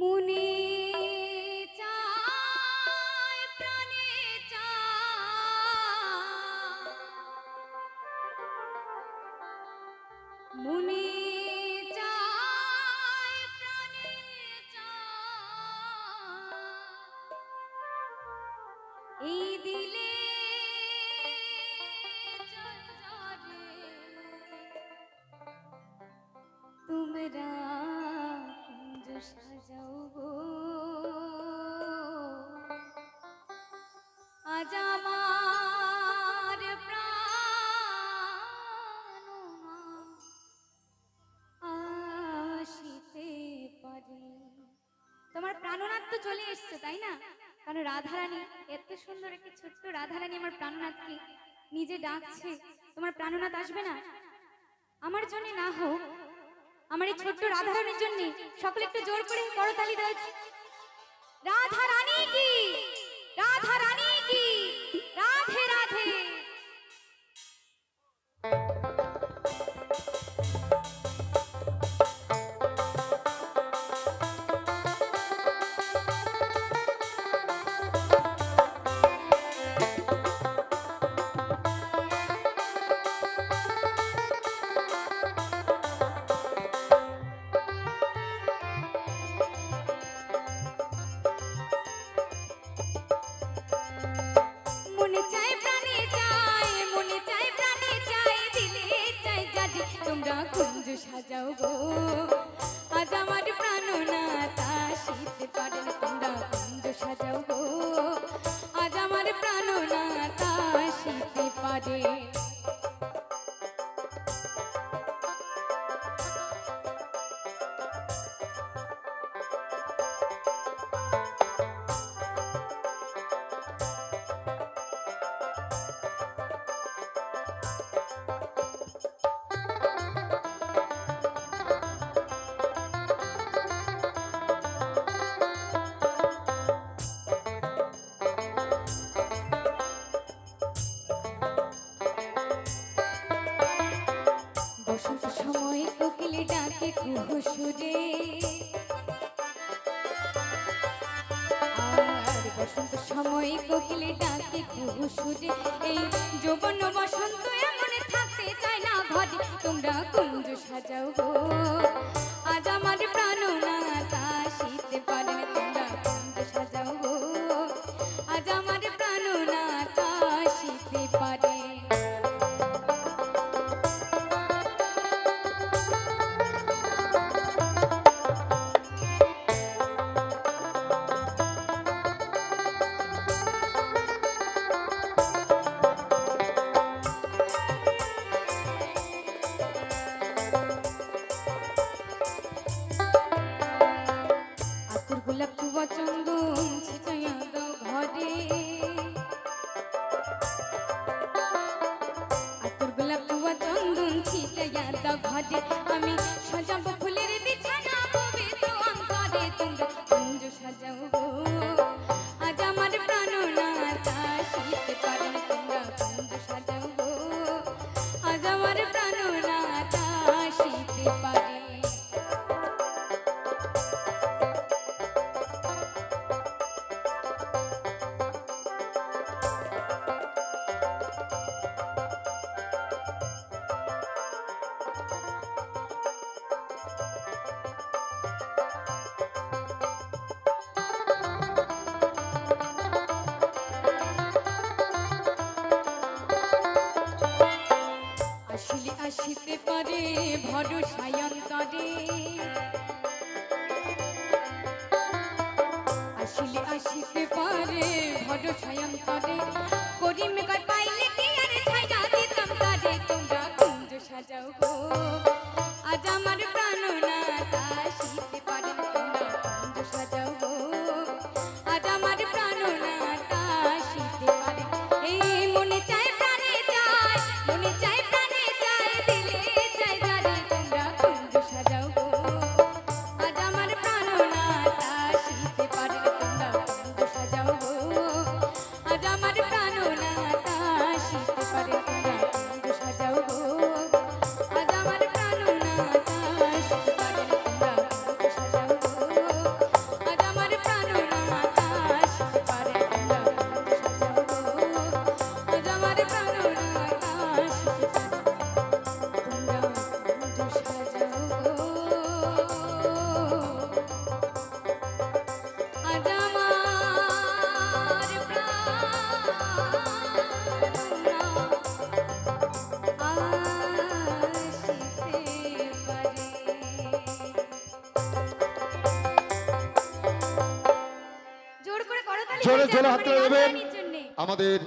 মনে চায় প্রাণে চায়। মনে চায় প্রাণে চায়। এই দিলে তোমরা তোমার প্রাণনাথ তো চলে এসছে, তাই না? কারণ রাধারানী, এত সুন্দর একটি ছোট্ট রাধারানী আমার প্রাণনাথকে নিজে ডাকছে। তোমার প্রাণনাথ আসবে না? আমার জন্য না হোক আমার এই ছোট্ট রাধারানীর জন্য সকলে একটু জোর করে বড় করতালি দেওয়া রাধা রানী কি? রাধা রানী গো। বসন্ত সময় কোকিল ডাকে কুহ সুরে। আর বসন্ত সময় ডাকে কুহ সুরে। এই যৌবন বসন্ত এমন থাকতে চায় না ঘরে, তোমরা কুঞ্জ সাজাও গো। আজ আমার প্রাণনাথ আসিতে ভরসায় অন্তরে আসলে আসিতে পারে ভরসায় অন্তরে জোরে জোরে হাতে তুলে দেবেন। আমাদের